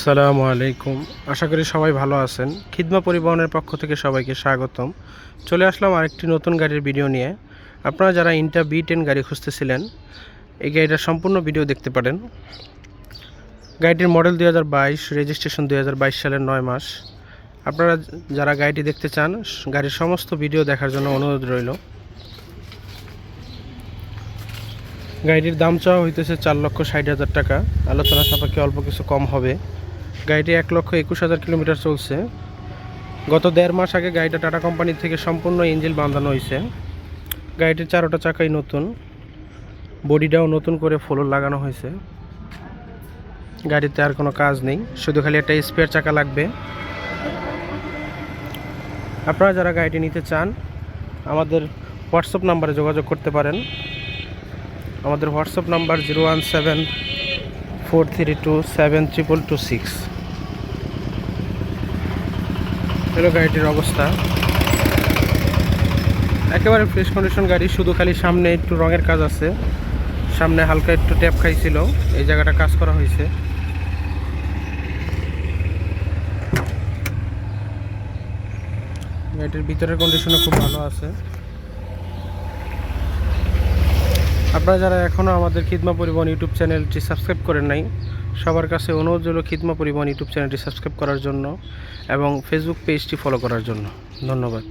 আসসালামু আলাইকুম। আশা করি সবাই ভালো আছেন। খিদমা পরিবহনের পক্ষ থেকে সবাইকে স্বাগতম। চলে আসলাম আরেকটি নতুন গাড়ির ভিডিও নিয়ে। আপনারা যারা ইন্টা বি টেন গাড়ি খুঁজতেছিলেন, এই গাড়িটার সম্পূর্ণ ভিডিও দেখতে পারেন। গাড়িটির মডেল দুই হাজার বাইশ, রেজিস্ট্রেশন দুই হাজার বাইশ সালের নয় মাস। আপনারা যারা গাড়িটি দেখতে চান, গাড়ির সমস্ত ভিডিও দেখার জন্য অনুরোধ রইল। গাড়িটির দাম চাওয়া হইতেছে চার লক্ষ ষাট হাজার টাকা। আলোচনা সাপেক্ষে অল্প কিছু কম হবে। গাড়িটি এক লক্ষ একুশ হাজার কিলোমিটার চলছে। গত দেড় মাস আগে গাড়িটা টাটা কোম্পানি থেকে সম্পূর্ণ ইঞ্জিন বাঁধানো হয়েছে। গাড়িটির চারোটা চাকাই নতুন। বডিটাও নতুন করে ফ্লোর লাগানো হয়েছে। গাড়িতে আর কোনো কাজ নেই, শুধু খালি একটা স্পেয়ার চাকা লাগবে। আপনারা যারা গাড়িটি নিতে চান, আমাদের হোয়াটসঅ্যাপ নাম্বারে যোগাযোগ করতে পারেন। আমাদের WhatsApp number zero one seven four three two seven triple two six. হলো গাড়িটির অবস্থা। একেবারে ফ্রেশ কন্ডিশন গাড়ি, শুধু খালি সামনে একটু রঙের কাজ আছে। সামনে হালকা একটু ট্যাপ খাইছিল, এই জায়গাটা কাজ করা হয়েছে। গাড়িটির ভিতরের কন্ডিশনও খুব ভালো আছে। আপনারা যারা এখনও আমাদের খিদমা পরিবহন ইউটিউব চ্যানেলটি সাবস্ক্রাইব করেন নাই, সবার কাছে অনুরোধ হল খিদমা পরিবহন ইউটিউব চ্যানেলটি সাবস্ক্রাইব করার জন্য এবং ফেসবুক পেজটি ফলো করার জন্য। ধন্যবাদ।